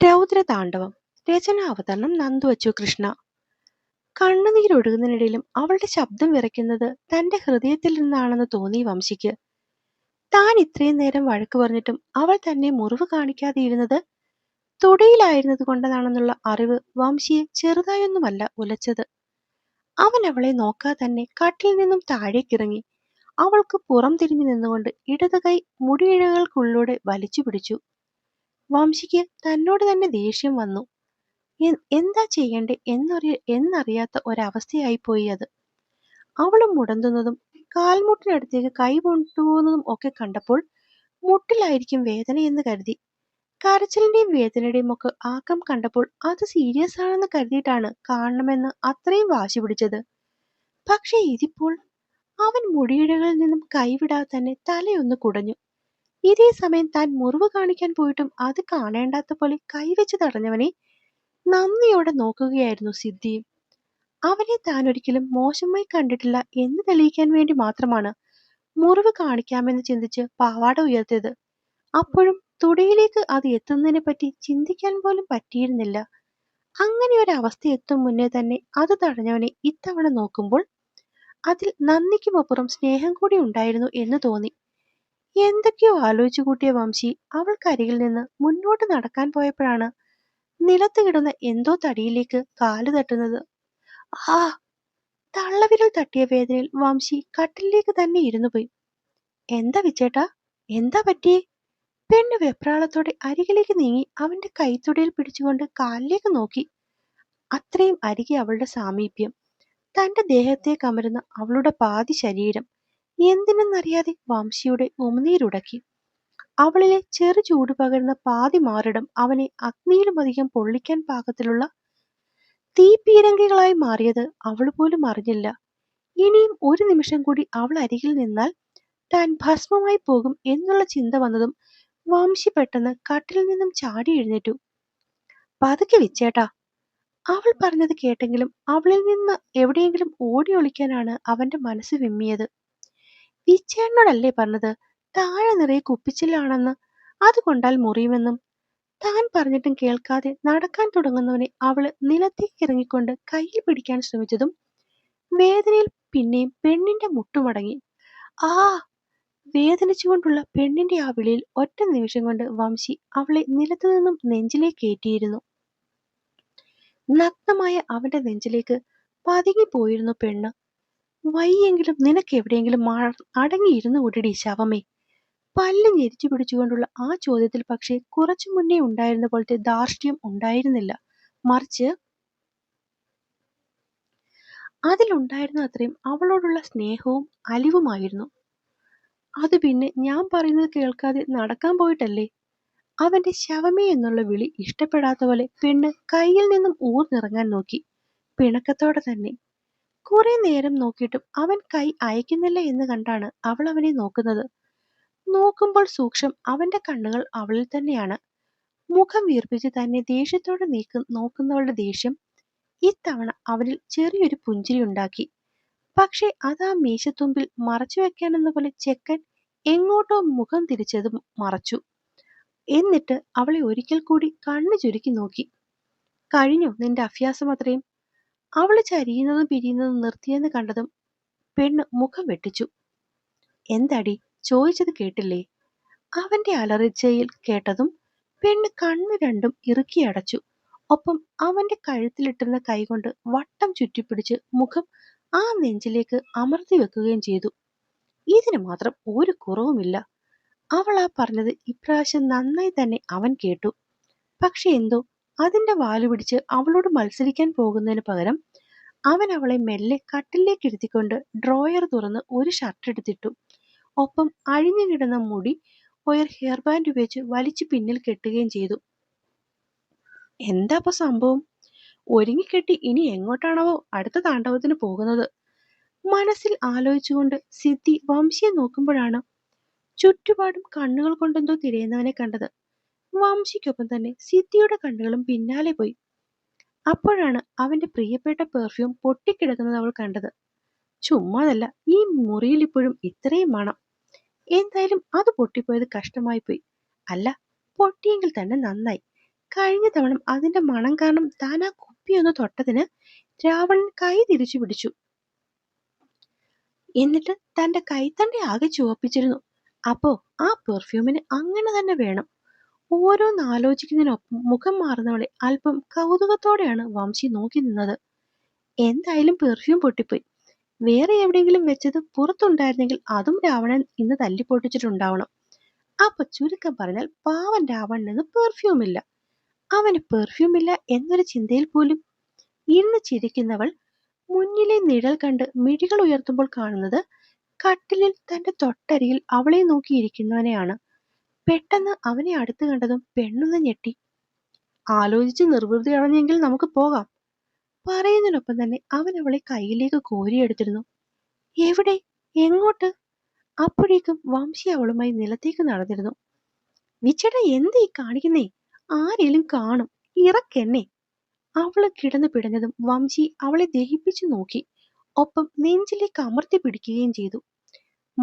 രൗദ്രതാണ്ഡവം. രചന അവതരണം നന്ദുവച്ചു കൃഷ്ണ. കണ്ണുനീരൊഴുകുന്നതിനിടയിലും അവളുടെ ശബ്ദം വിറയ്ക്കുന്നത് തന്റെ ഹൃദയത്തിൽ നിന്നാണെന്ന് തോന്നി വംശിക്ക്. താൻ ഇത്രയും നേരം വഴക്ക് പറഞ്ഞിട്ടും അവൾ തന്നെ മുറിവ് കാണിക്കാതെ ഇരുന്നത് തുടയിലായിരുന്നത് കൊണ്ടതാണെന്നുള്ള അറിവ് വംശിയെ ചെറുതായൊന്നുമല്ല ഉലച്ചത്. അവൻ അവളെ നോക്കാതെ തന്നെ കാട്ടിൽ നിന്നും താഴേക്കിറങ്ങി അവൾക്ക് പുറം തിരിഞ്ഞു നിന്നുകൊണ്ട് ഇടത് കൈ മുടിയിഴകൾക്കുള്ളിലൂടെ വലിച്ചു പിടിച്ചു. വംശിക്ക് തന്നോട് തന്നെ ദേഷ്യം വന്നു. എന്താ ചെയ്യണ്ടേ എന്നറിയ എന്നറിയാത്ത ഒരവസ്ഥയായി പോയി അത്. അവൾ മുടന്തുന്നതും കാൽമുട്ടിനടുത്തേക്ക് കൈ കൊണ്ടുപോകുന്നതും ഒക്കെ കണ്ടപ്പോൾ മുട്ടിലായിരിക്കും വേദന എന്ന് കരുതി. കരച്ചിലിന്റെയും വേദനയുടെയും ഒക്കെ ആക്കം കണ്ടപ്പോൾ അത് സീരിയസ് ആണെന്ന് കരുതിയിട്ടാണ് കാണണമെന്ന് അത്രയും വാശി പിടിച്ചത്. പക്ഷേ ഇതിപ്പോൾ അവൻ മുടിയിഴകളിൽ നിന്നും കൈവിടാതെ തന്നെ തലയൊന്ന് കുടഞ്ഞു. ഇതേ സമയം താൻ മുറിവ് കാണിക്കാൻ പോയിട്ടും അത് കാണേണ്ടാത്ത പോലെ കൈവച്ച് തടഞ്ഞവനെ നന്ദിയോടെ നോക്കുകയായിരുന്നു സിദ്ധി. അവനെ താൻ ഒരിക്കലും മോശമായി കണ്ടിട്ടില്ല എന്ന് തെളിയിക്കാൻ വേണ്ടി മാത്രമാണ് മുറിവ് കാണിക്കാമെന്ന് ചിന്തിച്ച് പാവാട ഉയർത്തിയത്. അപ്പോഴും തുടയിലേക്ക് അത് എത്തുന്നതിനെ പറ്റി ചിന്തിക്കാൻ പോലും പറ്റിയിരുന്നില്ല. അങ്ങനെ ഒരു അവസ്ഥ എത്തും മുന്നേ തന്നെ അത് തടഞ്ഞവനെ ഇത്തവണ നോക്കുമ്പോൾ അതിൽ നന്ദിക്കുമപ്പുറം സ്നേഹം കൂടി ഉണ്ടായിരുന്നു എന്ന് തോന്നി. എന്തൊക്കെയോ ആലോചിച്ചു കൂട്ടിയ വംശി അവൾക്കരികിൽ നിന്ന് മുന്നോട്ട് നടക്കാൻ പോയപ്പോഴാണ് നിലത്ത് കിടന്ന എന്തോ തടിയിലേക്ക് കാൽ തട്ടുന്നത്. ആ തള്ളവിരൽ തട്ടിയ വേദനയിൽ വംശി കട്ടിലേക്ക് തന്നെ ഇരുന്നു പോയി. എന്താ വിച്ചേട്ടാ? എന്താ പറ്റിയേ? പെണ്ണ് വെപ്രാളത്തോടെ അരികിലേക്ക് നീങ്ങി അവന്റെ കൈത്തുടിയിൽ പിടിച്ചുകൊണ്ട് കാലിലേക്ക് നോക്കി. അത്രയും അരികെ അവളുടെ സാമീപ്യം. തന്റെ ദേഹത്തെ കമരുന്ന അവളുടെ പാതി ശരീരം. എന്തിനെന്നറിയാതെ വംശിയുടെ ഉമനീരുടക്കി. അവളിലെ ചെറു ചൂട് പകരുന്ന പാതി മാറിടം അവനെ അഗ്നിയിലും അധികം പൊള്ളിക്കാൻ പാകത്തിലുള്ള തീപ്പീരങ്കികളായി മാറിയത് അവൾ പോലും അറിഞ്ഞില്ല. ഇനിയും ഒരു നിമിഷം കൂടി അവൾ അരികിൽ നിന്നാൽ താൻ ഭസ്മമായി പോകും എന്നുള്ള ചിന്ത വന്നതും വംശി പെട്ടെന്ന് കട്ടിൽ നിന്നും ചാടി എഴുന്നേറ്റു. പതുക്കെ വിച്ചേട്ടാ അവൾ പറഞ്ഞത് കേട്ടെങ്കിലും അവളിൽ നിന്ന് എവിടെയെങ്കിലും ഓടി ഒളിക്കാനാണ് അവന്റെ മനസ്സ് വിമ്മിയത്. വിച്ചേട്ടനോടല്ലേ പറഞ്ഞത്? താഴെ നിറയെ കുപ്പിച്ചില്ലാണെന്ന്. അത് കൊണ്ടാൽ മുറിയുമെന്നും. താൻ പറഞ്ഞിട്ടും കേൾക്കാതെ നടക്കാൻ തുടങ്ങുന്നവനെ അവൾ നിലത്തേക്ക് ഇറങ്ങിക്കൊണ്ട് കയ്യിൽ പിടിക്കാൻ ശ്രമിച്ചതും വേദനയിൽ പിന്നെയും പെണ്ണിന്റെ മുട്ടുമടങ്ങി. ആ വേദനിച്ചുകൊണ്ടുള്ള പെണ്ണിന്റെ ആ വിളിയിൽ ഒറ്റ നിമിഷം കൊണ്ട് വംശി അവളെ നിലത്തു നിന്നും നെഞ്ചിലേക്ക് ഏറ്റിയിരുന്നു. നഗ്നമായ അവന്റെ നെഞ്ചിലേക്ക് പതുങ്ങിപ്പോയിരുന്നു പെണ്ണ്. വയ്യെങ്കിലും നിനക്ക് എവിടെയെങ്കിലും അടങ്ങിയിരുന്നു കൂടിടി ശവമേ. പല്ല് ഞെരിച്ചു പിടിച്ചുകൊണ്ടുള്ള ആ ചോദ്യത്തിൽ പക്ഷേ കുറച്ചു മുന്നേ ഉണ്ടായിരുന്ന പോലത്തെ ധാർഷ്ട്യം ഉണ്ടായിരുന്നില്ല. മറിച്ച് അതിലുണ്ടായിരുന്ന അത്രയും അവളോടുള്ള സ്നേഹവും അലിവുമായിരുന്നു. അത് പിന്നെ ഞാൻ പറയുന്നത് കേൾക്കാതെ നടക്കാൻ പോയിട്ടല്ലേ? അവന്റെ ശവമേ എന്നുള്ള വിളി ഇഷ്ടപ്പെടാത്ത പോലെ പെണ്ണ് കയ്യിൽ നിന്നും ഊർന്നിറങ്ങാൻ നോക്കി. പിണക്കത്തോടെ തന്നെ കുറെ നേരം നോക്കിയിട്ടും അവൻ കൈ അയക്കുന്നില്ല എന്ന് കണ്ടാണ് അവൾ അവനെ നോക്കുന്നത്. നോക്കുമ്പോൾ സൂക്ഷം അവന്റെ കണ്ണുകൾ അവളിൽ തന്നെയാണ്. മുഖം വീർപ്പിച്ച് തന്നെ ദേഷ്യത്തോടെ നീക്ക നോക്കുന്നവളുടെ ദേഷ്യം ഇത്തവണ അവനിൽ ചെറിയൊരു പുഞ്ചിരി ഉണ്ടാക്കി. പക്ഷെ അത് ആ മീശത്തുമ്പിൽ മറച്ചു വെക്കാനെന്ന പോലെ ചെക്കൻ എങ്ങോട്ടോ മുഖം തിരിച്ചത് മറച്ചു. എന്നിട്ട് അവളെ ഒരിക്കൽ കൂടി കണ്ണു ചുരുക്കി നോക്കി. കഴിഞ്ഞു നിന്റെ അഭ്യാസം അത്രയും. അവൾ ചരിയുന്നതും പിരിയുന്നതും നിർത്തിയെന്ന് കണ്ടതും പെണ്ണ് മുഖം വെട്ടിച്ചു. എന്താടി? ചോദിച്ചത് കേട്ടില്ലേ? അവന്റെ അലറിച്ചയിൽ കേട്ടതും പെണ്ണ് കണ്ണു രണ്ടും ഇറുക്കി അടച്ചു. ഒപ്പം അവന്റെ കഴുത്തിലിട്ടിരുന്ന കൈകൊണ്ട് വട്ടം ചുറ്റിപ്പിടിച്ച് മുഖം ആ നെഞ്ചിലേക്ക് അമർത്തി വെക്കുകയും ചെയ്തു. ഇതിന് മാത്രം ഒരു കുറവുമില്ല. അവൾ ആ പറഞ്ഞത് ഇപ്രാവശ്യം നന്നായി തന്നെ അവൻ കേട്ടു. പക്ഷെ എന്തോ അതിന്റെ വാലുപിടിച്ച് അവളോട് മത്സരിക്കാൻ പോകുന്നതിന് പകരം അവൻ അവളെ മെല്ലെ കട്ടിലേക്ക് ഇരുത്തിക്കൊണ്ട് ഡ്രോയർ തുറന്ന് ഒരു ഷർട്ട് എടുത്തിട്ടു. ഒപ്പം അഴിഞ്ഞു കിടന്ന മുടി ഒയർ ഹെയർ ബാൻഡ് ഉപയോഗിച്ച് വലിച്ചു പിന്നിൽ കെട്ടുകയും ചെയ്തു. എന്താ ഇപ്പൊ സംഭവം ഒരുങ്ങിക്കെട്ടി ഇനി എങ്ങോട്ടാണാവോ അടുത്ത താണ്ഡവത്തിന് പോകുന്നത്? മനസ്സിൽ ആലോചിച്ചുകൊണ്ട് സിദ്ധി വംശിയെ നോക്കുമ്പോഴാണ് ചുറ്റുപാടും കണ്ണുകൾ കൊണ്ടെന്തോ തിരയുന്നവനെ കണ്ടത്. വംശിക്കൊപ്പം തന്നെ സിദ്ധിയുടെ കണ്ണുകളും പിന്നാലെ പോയി. അപ്പോഴാണ് അവന്റെ പ്രിയപ്പെട്ട പെർഫ്യൂം പൊട്ടിക്കിടക്കുന്നത് അവൾ കണ്ടത്. ചുമ്മാതല്ല ഈ മുറിയിൽ ഇപ്പോഴും ഇത്രയും മണം. എന്തായാലും അത് പൊട്ടിപ്പോയത് കഷ്ടമായി പോയി. അല്ല പൊട്ടിയെങ്കിൽ തന്നെ നന്നായി. കഴിഞ്ഞ തവണ അതിന്റെ മണം കാരണം താൻ ആ കുപ്പിയൊന്ന് തൊട്ടതിന് രാവണൻ കൈ തിരിച്ചു പിടിച്ചു. എന്നിട്ട് തന്റെ കൈത്തണ്ടി ആകെ ചുവപ്പിച്ചിരുന്നു. അപ്പോ ആ പെർഫ്യൂമിന് അങ്ങനെ തന്നെ വേണം. ഓരോന്ന് ആലോചിക്കുന്നതിനൊപ്പം മുഖം മാറുന്നവളെ അല്പം കൗതുകത്തോടെയാണ് വംശി നോക്കി നിന്നത്. എന്തായാലും പെർഫ്യൂം പൊട്ടിപ്പോയി. വേറെ എവിടെയെങ്കിലും വെച്ചത് പുറത്തുണ്ടായിരുന്നെങ്കിൽ അതും രാവണൻ ഇന്ന് തല്ലിപ്പൊട്ടിച്ചിട്ടുണ്ടാവണം അപ്പൊ ചുരുക്കം പറഞ്ഞാൽ പാവൻ രാവണനെന്ന് പെർഫ്യൂം ഇല്ല. അവന് പെർഫ്യൂം ഇല്ല എന്നൊരു ചിന്തയിൽ പോലും. ഇരുന്ന് ചിരിക്കുന്നവൾ മുന്നിലെ നിഴൽ കണ്ട് മിഴികൾ ഉയർത്തുമ്പോൾ കാണുന്നത് കട്ടിലിൽ തന്റെ തൊട്ടരിയിൽ അവളെ നോക്കിയിരിക്കുന്നവനെയാണ്. പെട്ടെന്ന് അവനെ അടുത്ത് കണ്ടതും പെണ്ണൊന്ന് ഞെട്ടി. ആലോചിച്ച് നിർവൃതി അടഞ്ഞെങ്കിൽ നമുക്ക് പോകാം. പറയുന്നതിനൊപ്പം തന്നെ അവൻ അവളെ കയ്യിലേക്ക് കോരിയെടുത്തിരുന്നു. എവിടെ? എങ്ങോട്ട്? അപ്പോഴേക്കും വംശി അവളുമായി നിലത്തേക്ക് നടന്നിരുന്നു. വിച്ചട എന്ത് ഈ കാണിക്കുന്നേ? ആരേലും കാണും. ഇറക്കെന്നെ. അവൾ കിടന്നു പിടഞ്ഞതും വംശി അവളെ ദഹിപ്പിച്ചു നോക്കി. ഒപ്പം നെഞ്ചിലേക്ക് അമർത്തി പിടിക്കുകയും ചെയ്തു.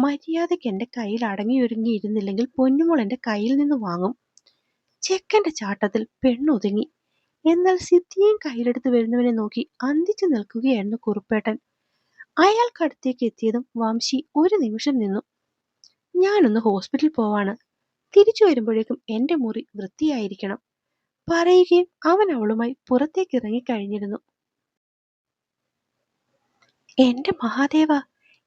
മര്യാദയ്ക്ക് എന്റെ കയ്യിൽ അടങ്ങിയൊരുങ്ങി ഇരുന്നില്ലെങ്കിൽ പൊന്നുമോൾ എന്റെ കയ്യിൽ നിന്ന് വാങ്ങും. ചെക്കന്റെ ചാട്ടത്തിൽ പെണ്ണൊതുങ്ങി. എന്നാൽ സിദ്ധിയും കയ്യിലെടുത്ത് വരുന്നവനെ നോക്കി അന്തിച്ചു നിൽക്കുകയായിരുന്നു കുറുപ്പേട്ടൻ. അയാൾക്കടുത്തേക്ക് എത്തിയതും വംശി ഒരു നിമിഷം നിന്നു. ഞാനൊന്ന് ഹോസ്പിറ്റലിൽ പോവാണ്. തിരിച്ചു വരുമ്പോഴേക്കും എന്റെ മുറി വൃത്തിയായിരിക്കണം പറയുകയും അവൻ അവളുമായി പുറത്തേക്ക് ഇറങ്ങിക്കഴിഞ്ഞിരുന്നു. എന്റെ മഹാദേവ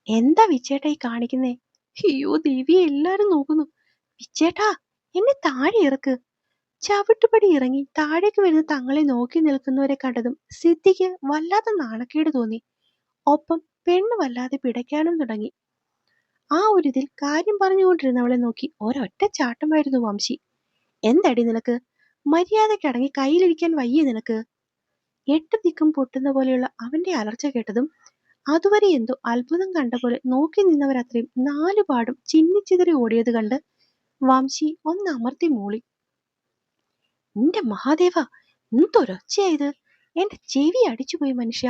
എന്താ വിച്ചേട്ടാ ഈ കാണിക്കുന്നേ? അയ്യോ ദേവി എല്ലാരും നോക്കുന്നു. വിച്ചേട്ടാ എന്നെ താഴെ ഇറക്ക്. ചവിട്ടുപടി ഇറങ്ങി താഴേക്ക് വരുന്ന തങ്ങളെ നോക്കി നിൽക്കുന്നവരെ കണ്ടതും സിദ്ധിക്ക് വല്ലാത്ത നാണക്കേട് തോന്നി. ഒപ്പം പെണ്ണ് വല്ലാതെ പിടയ്ക്കാനും തുടങ്ങി. ആ ഒരിതിൽ കാര്യം പറഞ്ഞുകൊണ്ടിരുന്നവളെ നോക്കി ഒരൊറ്റ ചാട്ടമായിരുന്നു വംശി. എന്തടി നിനക്ക്? മര്യാദക്കടങ്ങി കയ്യിലിരിക്കാൻ വയ്യ നിനക്ക്? എട്ട് ദിക്കും പൊട്ടുന്ന പോലെയുള്ള അവന്റെ അലർച്ച കേട്ടതും അതുവരെ എന്തോ അത്ഭുതം കണ്ട പോലെ നോക്കി നിന്നവരത്രയും നാലുപാടും ചിന്നിച്ചിതറി ഓടിയത് കണ്ട് വംശി ഒന്ന് അമർത്തി മൂളി. എന്റെ മഹാദേവ എന്തൊരൊച്ചയായത്? എന്റെ ചെവി അടിച്ചുപോയി മനുഷ്യ.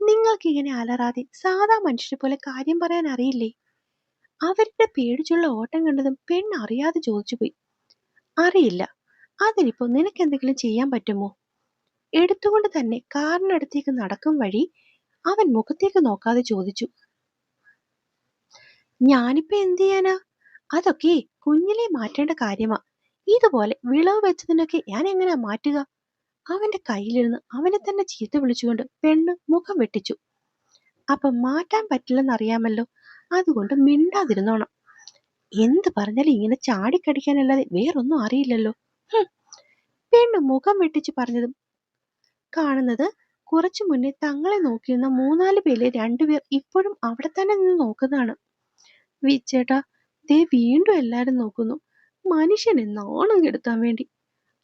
നിങ്ങൾക്ക് ഇങ്ങനെ അലറാതെ സാധാ മനുഷ്യരെ പോലെ കാര്യം പറയാൻ അറിയില്ലേ? അവരുടെ പേടിച്ചുള്ള ഓട്ടം കണ്ടതും പെണ്ണ് അറിയാതെ ചോദിച്ചുപോയി അറിയില്ല. അതിനിപ്പോ നിനക്ക് എന്തെങ്കിലും ചെയ്യാൻ പറ്റുമോ? എടുത്തുകൊണ്ട് തന്നെ കാറിനടുത്തേക്ക് നടക്കും വഴി അവൻ മുഖത്തേക്ക് നോക്കാതെ ചോദിച്ചു. ഞാനിപ്പോ എന്ത് ചെയ്യാനാ? അതൊക്കെ കുഞ്ഞിലെ മാറ്റേണ്ട കാര്യമാ. ഇതുപോലെ വിളവ് വെച്ചതിനൊക്കെ ഞാൻ എങ്ങനെയാ മാറ്റുക? അവന്റെ കയ്യിലിരുന്ന് അവനെ തന്നെ ചീത്ത വിളിച്ചുകൊണ്ട് പെണ്ണ് മുഖം വെട്ടിച്ചു. അപ്പൊ മാറ്റാൻ പറ്റില്ലെന്നറിയാമല്ലോ. അതുകൊണ്ട് മിണ്ടാതിരുന്നോണം. എന്ത് പറഞ്ഞാലും ഇങ്ങനെ ചാടിക്കടിക്കാനല്ലാതെ വേറൊന്നും അറിയില്ലല്ലോ. പെണ്ണ് മുഖം വെട്ടിച്ച് പറഞ്ഞതും കാണുന്നത് കുറച്ചു മുന്നേ തങ്ങളെ നോക്കിയിരുന്ന മൂന്നാൽ പേരിലെ രണ്ടുപേർ ഇപ്പോഴും അവിടെ തന്നെ നിന്ന് നോക്കുന്നതാണ്. വിച്ചേട്ടാ ദേ വീണ്ടും എല്ലാരും നോക്കുന്നു. മനുഷ്യനെ നാണം കെടുത്താൻ വേണ്ടി.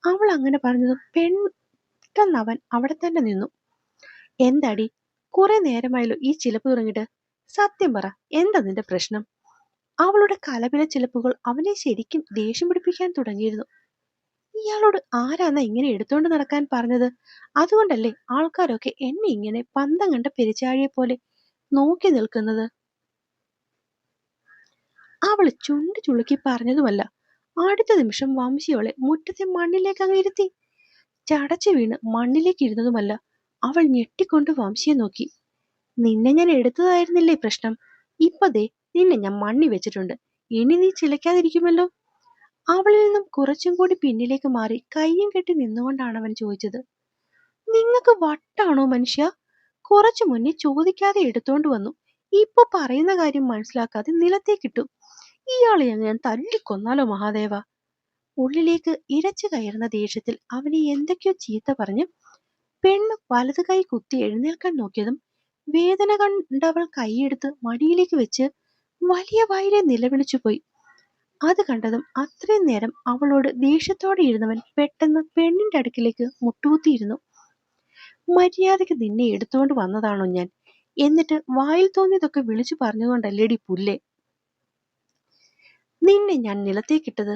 അവൾ അങ്ങനെ പറഞ്ഞതും പെട്ടെന്ന് അവൻ അവിടെ തന്നെ നിന്നു. എന്താടി കുറെ നേരമായല്ലോ ഈ ചിലപ്പ് തുടങ്ങിയിട്ട്? സത്യം പറ എന്താ നിന്റെ പ്രശ്നം? അവളുടെ കലപില ചിലപ്പുകൾ അവനെ ശരിക്കും ദേഷ്യം പിടിപ്പിക്കാൻ തുടങ്ങിയിരുന്നു. ഇയാളോട് ആരാന്നാ ഇങ്ങനെ എടുത്തോണ്ട് നടക്കാൻ പറഞ്ഞത്? അതുകൊണ്ടല്ലേ ആൾക്കാരൊക്കെ എന്നെ ഇങ്ങനെ പന്തം കണ്ട പെരിച്ചാഴിയെ പോലെ നോക്കി നിൽക്കുന്നത്? അവൾ ചുണ്ട് ചുളുക്കി പറഞ്ഞതുമല്ല. അടുത്ത നിമിഷം വംശിയോളെ മുറ്റത്തെ മണ്ണിലേക്ക് അങ്ങ് ഇരുത്തി. ചടച്ചു വീണ് മണ്ണിലേക്ക് ഇരുന്നതുമല്ല അവൾ ഞെട്ടിക്കൊണ്ട് വംശിയെ നോക്കി. നിന്നെ ഞാൻ എടുത്തതായിരുന്നില്ലേ പ്രശ്നം? ഇപ്പതേ നിന്നെ ഞാൻ മണ്ണി വെച്ചിട്ടുണ്ട്. ഇനി നീ ചിലക്കാതിരിക്കുമല്ലോ അവളിൽ നിന്നും കുറച്ചും കൂടി പിന്നിലേക്ക് മാറി കയ്യും കെട്ടി നിന്നുകൊണ്ടാണ് അവൻ ചോദിച്ചത്. നിങ്ങൾക്ക് വട്ടാണോ മനുഷ്യ? കുറച്ചു മുന്നേ ചോദിക്കാതെ എടുത്തോണ്ട് വന്നു. ഇപ്പൊ പറയുന്ന കാര്യം മനസ്സിലാക്കാതെ നിലത്തേക്കിട്ടു. ഇയാളെ ഞാൻ തല്ലിക്കൊന്നാലോ മഹാദേവ? ഉള്ളിലേക്ക് ഇരച്ചു കയറുന്ന ദേഷ്യത്തിൽ അവനെ എന്തൊക്കെയോ ചീത്ത പറഞ്ഞ് പെണ്ണ് വലത് കൈ കുത്തി എഴുന്നേൽക്കാൻ നോക്കിയതും വേദന കണ്ടവൾ കൈയെടുത്ത് മടിയിലേക്ക് വെച്ച് വലിയ വായിലെ നിലവിളിച്ചു പോയി അത് കണ്ടതും അത്രയും നേരം അവളോട് ദേഷ്യത്തോടെ ഇരുന്നവൻ പെട്ടെന്ന് പെണ്ണിന്റെ അടുക്കിലേക്ക് മുട്ടുകുത്തിയിരുന്നു. മര്യാദയ്ക്ക് നിന്നെ എടുത്തുകൊണ്ട് വന്നതാണോ ഞാൻ? എന്നിട്ട് വായിൽ തോന്നിയതൊക്കെ വിളിച്ചു പറഞ്ഞുകൊണ്ടല്ലേടി പുല്ലേ? നിന്നെ ഞാൻ നിലത്തേക്കിട്ടത്.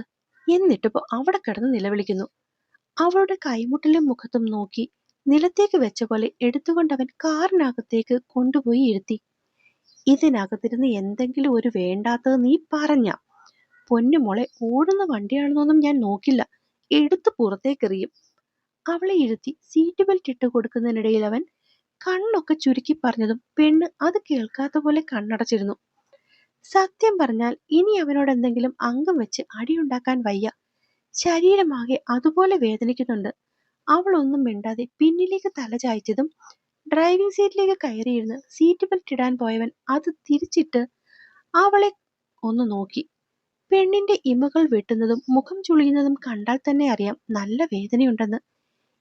എന്നിട്ടിപ്പോ അവിടെ കിടന്ന് നിലവിളിക്കുന്നു. അവളുടെ കൈമുട്ടിലും മുഖത്തും നോക്കി നിലത്തേക്ക് വെച്ച പോലെ എടുത്തുകൊണ്ടവൻ കാറിനകത്തേക്ക് കൊണ്ടുപോയി ഇരുത്തി. ഇതിനകത്തിരുന്ന് എന്തെങ്കിലും ഒരു വേണ്ടാത്തത് നീ പറഞ്ഞ. പൊന്നുമോളെ ഓടുന്ന വണ്ടിയാണെന്നൊന്നും ഞാൻ നോക്കില്ല. എടുത്ത് പുറത്തേക്കെറിയും. അവളെ ഇരുത്തി സീറ്റ് ബെൽറ്റ് ഇട്ട് കൊടുക്കുന്നതിനിടയിൽ അവൻ കണ്ണൊക്കെ ചുരുക്കി പറഞ്ഞതും പെണ്ണ് അത് കേൾക്കാത്ത പോലെ കണ്ണടച്ചിരുന്നു. സത്യം പറഞ്ഞാൽ ഇനി അവനോട് എന്തെങ്കിലും അംഗം വെച്ച് അടിയുണ്ടാക്കാൻ വയ്യ. ശരീരമാകെ അതുപോലെ വേദനിക്കുന്നുണ്ട്. അവളൊന്നും മിണ്ടാതെ പിന്നിലേക്ക് തല ചായ്ച്ചതും ഡ്രൈവിംഗ് സീറ്റിലേക്ക് കയറിയിരുന്ന് സീറ്റ് ബെൽറ്റ് ഇടാൻ പോയവൻ അത് തിരിച്ചിട്ട് അവളെ ഒന്ന് നോക്കി. പെണ്ണിന്റെ ഇമകൾ വെട്ടുന്നതും മുഖം ചുളിയുന്നതും കണ്ടാൽ തന്നെ അറിയാം നല്ല വേദനയുണ്ടെന്ന്.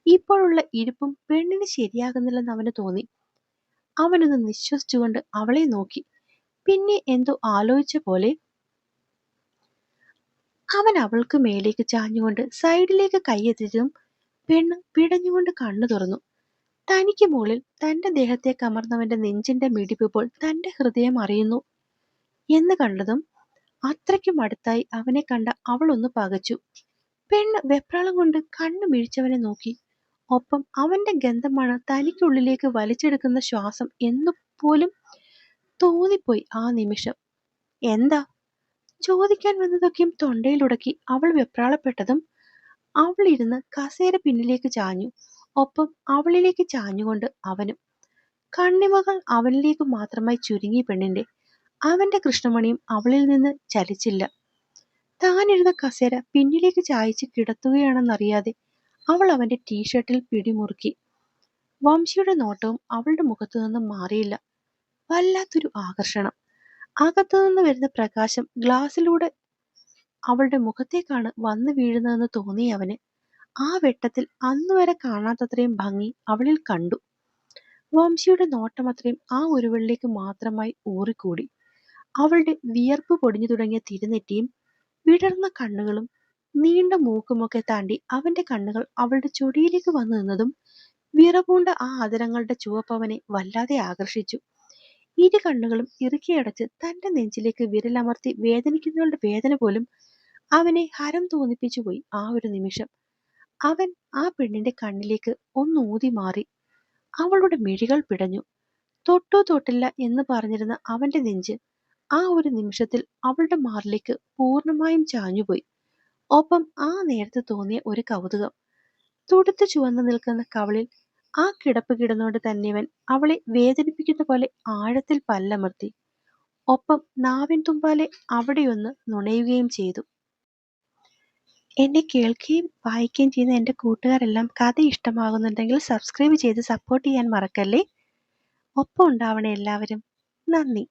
ഇപ്പോഴുള്ള ഇരിപ്പും പെണ്ണിന് ശരിയാകുന്നില്ലെന്ന് അവന് തോന്നി. അവനൊന്ന് നിശ്വസിച്ചുകൊണ്ട് അവളെ നോക്കി. പിന്നെ എന്തോ ആലോചിച്ച പോലെ അവൻ അവൾക്ക് മേലേക്ക് ചാഞ്ഞുകൊണ്ട് സൈഡിലേക്ക് കൈയെത്തിച്ചതും പെണ്ണ് പിടഞ്ഞുകൊണ്ട് കണ്ണു തുറന്നു. തനിക്ക് മുകളിൽ തന്റെ ദേഹത്തെ കമർന്നവന്റെ നെഞ്ചിന്റെ മിടിപ്പിപ്പോൾ തന്റെ ഹൃദയം അറിയുന്നു എന്ന് കണ്ടതും അത്രയ്ക്കും അടുത്തായി അവനെ കണ്ട അവൾ ഒന്ന് പകച്ചു. പെണ്ണ് വെപ്രാളം കൊണ്ട് കണ്ണു മിഴിച്ചവനെ നോക്കി. ഒപ്പം അവന്റെ ഗന്ധമാണ് തനിക്കുള്ളിലേക്ക് വലിച്ചെടുക്കുന്ന ശ്വാസം എന്നു പോലും തോന്നിപ്പോയി ആ നിമിഷം. എന്താ? ചോദിക്കാൻ വന്നതൊക്കെയും തൊണ്ടയിലുടക്കി അവൾ വെപ്രാളപ്പെട്ടതും അവൾ ഇരുന്ന് കസേര പിന്നിലേക്ക് ചാഞ്ഞു. ഒപ്പം അവളിലേക്ക് ചാഞ്ഞുകൊണ്ട് അവനും. കണ്ണിമകൾ അവനിലേക്ക് മാത്രമായി ചുരുങ്ങി പെണ്ണിന്റെ അവന്റെ കൃഷ്ണമണിയും അവളിൽ നിന്ന് ചലിച്ചില്ല. താനിരുന്ന കസേര പിന്നിലേക്ക് ചായച്ച് കിടത്തുകയാണെന്നറിയാതെ അവൾ അവന്റെ ടീഷർട്ടിൽ പിടിമുറുക്കി. വംശിയുടെ നോട്ടവും അവളുടെ മുഖത്തു നിന്ന് മാറിയില്ല. വല്ലാത്തൊരു ആകർഷണം. അകത്തു നിന്ന് വരുന്ന പ്രകാശം ഗ്ലാസ്സിലൂടെ അവളുടെ മുഖത്തേക്കാണ് വന്നു വീഴുന്നതെന്ന് തോന്നി അവന് ആ വെട്ടത്തിൽ അന്നുവരെ കാണാത്തത്രയും ഭംഗി അവളിൽ കണ്ടു. വംശിയുടെ നോട്ടം അത്രയും ആ ഒരുവളിലേക്ക് മാത്രമായി ഊറിക്കൂടി. അവളുടെ വിയർപ്പ് പൊടിഞ്ഞു തുടങ്ങിയ തിരുനെറ്റിയും വിടർന്ന കണ്ണുകളും നീണ്ട മൂക്കുമൊക്കെ താണ്ടി അവന്റെ കണ്ണുകൾ അവളുടെ ചൊടിയിലേക്ക് വന്നു നിന്നതും വിറപൂണ്ട ആ ആദരങ്ങളുടെ ചുവപ്പവനെ വല്ലാതെ ആകർഷിച്ചു. ഇരു കണ്ണുകളും ഇറുക്കിയടച്ച് തന്റെ നെഞ്ചിലേക്ക് വിരലമർത്തി വേദനിക്കുന്നവളുടെ വേദന പോലും അവനെ ഹരം തോന്നിപ്പിച്ചുപോയി ആ ഒരു നിമിഷം. അവൻ ആ പെണ്ണിന്റെ കണ്ണിലേക്ക് ഒന്നൂതി മാറി. അവളുടെ മിഴികൾ പിടഞ്ഞു. തൊട്ടോ തൊട്ടില്ല എന്ന് പറഞ്ഞിരുന്ന അവന്റെ നെഞ്ച് ആ ഒരു നിമിഷത്തിൽ അവളുടെ മാറിലേക്ക് പൂർണമായും ചാഞ്ഞുപോയി. ഒപ്പം ആ നേരത്തെ തോന്നിയ ഒരു കൗതുകം. തുടുത്തു ചുവന്നു നിൽക്കുന്ന കവളിൽ ആ കിടപ്പ് കിടന്നുകൊണ്ട് തന്നെവൻ അവളെ വേദനിപ്പിക്കുന്ന പോലെ ആഴത്തിൽ പല്ലമർത്തി. ഒപ്പം നാവിൻ തുമ്പാലെ അവിടെയൊന്ന് നുണയുകയും ചെയ്തു. എന്നെ കേൾക്കുകയും വായിക്കുകയും ചെയ്യുന്ന എന്റെ കൂട്ടുകാരെല്ലാം കഥ ഇഷ്ടമാകുന്നുണ്ടെങ്കിൽ സബ്സ്ക്രൈബ് ചെയ്ത് സപ്പോർട്ട് ചെയ്യാൻ മറക്കല്ലേ? ഒപ്പം ഉണ്ടാവണേ എല്ലാവരും നന്ദി.